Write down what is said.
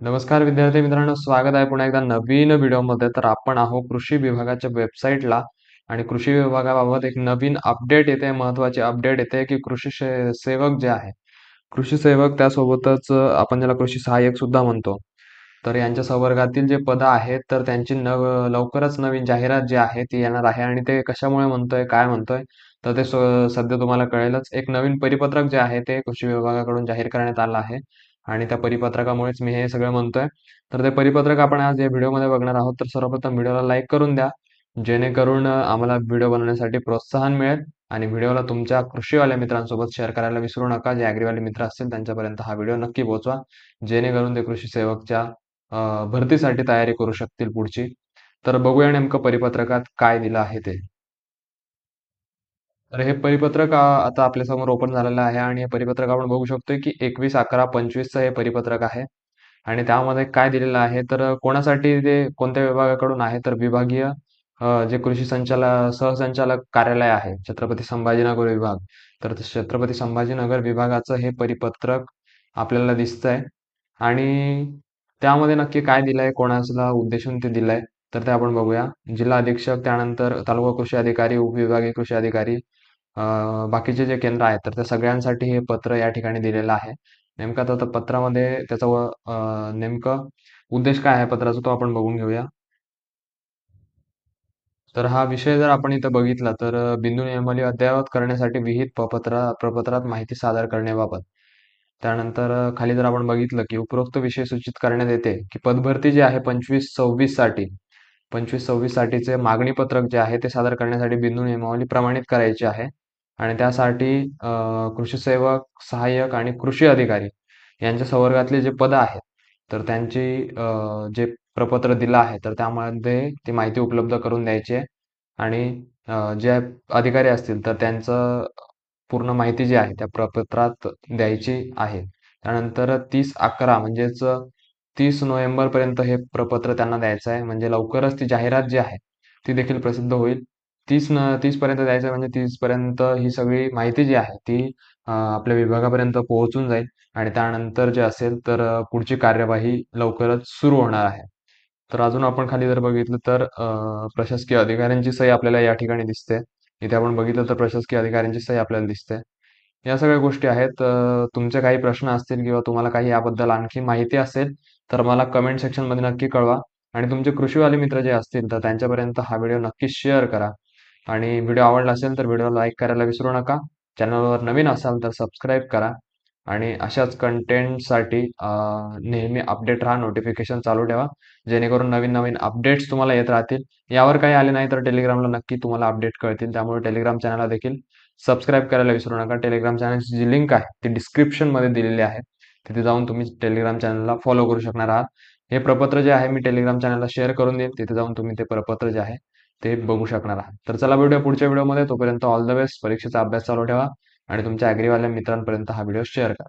नमस्कार विद्यार्थी मित्रांनो स्वागत आहे पुन्हा एकदा नवीन व्हिडिओमध्ये. तर आपण आहोत कृषी विभागाच्या वेबसाईटला आणि कृषी विभागाबाबत एक नवीन अपडेट येते महत्वाची अपडेट येते की कृषी सेवक जे आहे कृषी सेवक त्यासोबतच आपण ज्याला कृषी सहाय्यक सुद्धा म्हणतो. तर यांच्या संवर्गातील जे पदं आहेत तर त्यांची नव लवकरच नवीन जाहिरात जी आहे ती येणार आहे. आणि ते कशामुळे म्हणतोय काय म्हणतोय तर ते सध्या तुम्हाला कळेलच. एक नवीन परिपत्रक जे आहे ते कृषी विभागाकडून जाहीर करण्यात आलं आहे. आणि त्या परिपत्रकामुळेच मी हे सगळं म्हणतोय. तर ते परिपत्रक आपण आज या व्हिडिओमध्ये बघणार आहोत. तर सर्वप्रथम व्हिडिओला लाईक करून द्या. जेणेकरून आम्हाला व्हिडिओ बनवण्यासाठी प्रोत्साहन मिळेल. आणि व्हिडिओला तुमच्या कृषीवाल्या मित्रांसोबत शेअर करायला विसरू नका. जे ॲग्रीवाले मित्र असतील त्यांच्यापर्यंत हा व्हिडिओ नक्की पोहोचवा. जेणेकरून ते कृषी सेवकच्या भरतीसाठी तयारी करू शकतील पुढची. तर बघूया नेमकं परिपत्रकात काय दिलं आहे ते. तर हे परिपत्रक अ, आता आपल्यासमोर ओपन झालेलं आहे आणि हे परिपत्रक आपण बघू शकतोय की एकवीस अकरा पंचवीसचं हे परिपत्रक आहे. आणि त्यामध्ये काय दिलेलं आहे? तर कोणासाठी ते कोणत्या विभागाकडून आहे? तर विभागीय जे कृषी संचालक सहसंचालक कार्यालय आहे छत्रपती संभाजीनगर विभाग. तर छत्रपती संभाजीनगर विभागाचं हे परिपत्रक आपल्याला दिसतंय. आणि त्यामध्ये नक्की काय दिलंय? कोणाला उद्देशून ते दिलंय? तर ते आपण बघूया. जिल्हा अधीक्षक त्यानंतर तालुका कृषी अधिकारी उपविभागीय कृषी अधिकारी बाकीचे जे केंद्र आहेत तर त्या सगळ्यांसाठी हे पत्र या ठिकाणी दिलेलं आहे. नेमकं आता पत्रामध्ये त्याचा नेमकं उद्देश काय आहे पत्राचा तो आपण बघून घेऊया. तर हा विषय जर आपण इथं बघितला तर बिंदू नियमावली अद्ययावत करण्यासाठी विहित प्रपत्रात माहिती सादर करण्याबाबत. त्यानंतर खाली जर आपण बघितलं की उपरोक्त विषय सूचित करण्यात येते की पदभरती जी आहे पंचवीस सव्वीससाठी पंचवीस सव्वीस साठीचे मागणी पत्रक जे आहे ते सादर करण्यासाठी बिंदू नियमावली प्रमाणित करायची आहे. आणि त्यासाठी कृषी सेवक सहाय्यक आणि कृषी अधिकारी यांच्या संवर्गातले जे पद आहेत तर त्यांची अ, जे प्रपत्र दिलं आहे तर त्यामध्ये ती माहिती उपलब्ध करून द्यायची आहे. आणि जे अधिकारी असतील तर त्यांचं पूर्ण माहिती जी आहे त्या प्रपत्रात द्यायची आहे. त्यानंतर तीस अकरा म्हणजेच तीस नोव्हेंबरपर्यंत हे प्रपत्र त्यांना द्यायचं आहे. म्हणजे लवकरच ती जाहिरात जी आहे ती देखील प्रसिद्ध होईल. तीस न तीस पर्यंत म्हणजे तीस पर्यंत ही सगळी माहिती जी आहे ती अ, आपल्या विभागापर्यंत पोहोचून जाईल आणि त्यानंतर जे असेल तर अ, पुढची कार्यवाही लवकरच सुरू होणार आहे. तर अजून आपण खाली जर बघितलं तर अ, प्रशासकीय अधिकाऱ्यांची सही आपल्याला या ठिकाणी दिसते. इथे आपण बघितलं तर प्रशासकीय अधिकाऱ्यांची सही आपल्याला दिसते. या सगळ्या गोष्टी आहेत. अ, तुमचे काही प्रश्न असतील किंवा तुम्हाला काही याबद्दल आणखी माहिती असेल तर मला कमेंट सेक्शनमध्ये नक्की कळवा. आणि तुमचे कृषीवाले मित्र जे असतील तर त्यांच्यापर्यंत हा व्हिडिओ नक्की शेअर करा. आणि व्हिडिओ आवडला असेल तर व्हिडिओ लाईक करायला विसरू नका. चॅनलवर नवीन असाल तर सबस्क्राईब करा. आणि अशाच कंटेंटसाठी नेहमी अपडेट राहा नोटिफिकेशन चालू ठेवा. जेणेकरून नवीन नवीन अपडेट्स तुम्हाला येत राहतील. यावर काही आले नाही तर टेलिग्रामला नक्की तुम्हाला अपडेट कळतील. त्यामुळे टेलिग्राम चॅनलला देखील सबस्क्राईब करायला विसरू नका. टेलिग्राम चॅनलची जी लिंक आहे ती डिस्क्रिप्शनमध्ये दिलेली आहे. तिथे जाऊन तुम्ही टेलिग्राम चॅनलला फॉलो करू शकणार आहात. हे प्रपत्र जे आहे मी टेलिग्राम चॅनलला शेअर करून देईन. तिथे जाऊन तुम्ही ते प्रपत्र जे आहे ते बघू शकणार आहात. तर चला भेटूया पुढच्या व्हिडिओमध्ये. तोपर्यंत ऑल द बेस्ट परीक्षेचा अभ्यास चालू ठेवा आणि तुमच्या ॲग्रीवाल्या मित्रांपर्यंत हा व्हिडिओ शेअर करा.